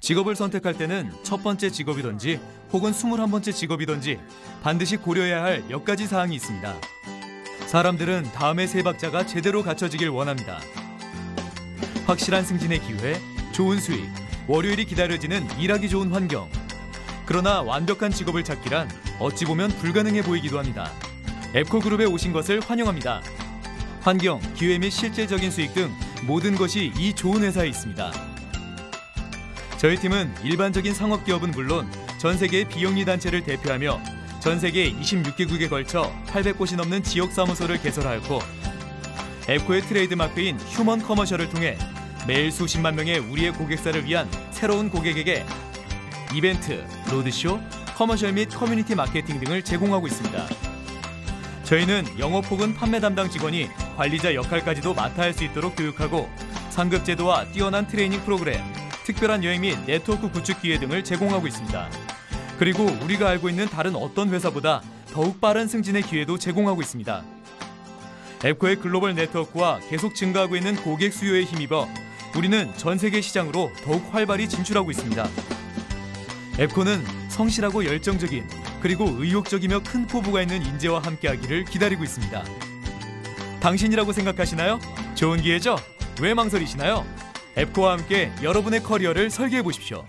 직업을 선택할 때는 첫 번째 직업이든지 혹은 21번째 직업이든지 반드시 고려해야 할 몇 가지 사항이 있습니다. 사람들은 다음의 세 박자가 제대로 갖춰지길 원합니다. 확실한 승진의 기회, 좋은 수익, 월요일이 기다려지는 일하기 좋은 환경. 그러나 완벽한 직업을 찾기란 어찌 보면 불가능해 보이기도 합니다. 앱코 그룹에 오신 것을 환영합니다. 환경, 기회 및 실질적인 수익 등 모든 것이 이 좋은 회사에 있습니다. 저희 팀은 일반적인 상업기업은 물론 전 세계의 비영리 단체를 대표하며 전 세계 26개국에 걸쳐 800곳이 넘는 지역 사무소를 개설하였고 앱코의 트레이드마크인 휴먼 커머셜을 통해 매일 수십만 명의 우리의 고객사를 위한 새로운 고객에게 이벤트, 로드쇼, 커머셜 및 커뮤니티 마케팅 등을 제공하고 있습니다. 저희는 영업 혹은 판매 담당 직원이 관리자 역할까지도 맡아 할 수 있도록 교육하고 상급 제도와 뛰어난 트레이닝 프로그램, 특별한 여행 및 네트워크 구축 기회 등을 제공하고 있습니다. 그리고 우리가 알고 있는 다른 어떤 회사보다 더욱 빠른 승진의 기회도 제공하고 있습니다. 앱코의 글로벌 네트워크와 계속 증가하고 있는 고객 수요에 힘입어 우리는 전 세계 시장으로 더욱 활발히 진출하고 있습니다. 앱코는 성실하고 열정적인 그리고 의욕적이며 큰 포부가 있는 인재와 함께하기를 기다리고 있습니다. 당신이라고 생각하시나요? 좋은 기회죠? 왜 망설이시나요? 앱코와 함께 여러분의 커리어를 설계해 보십시오.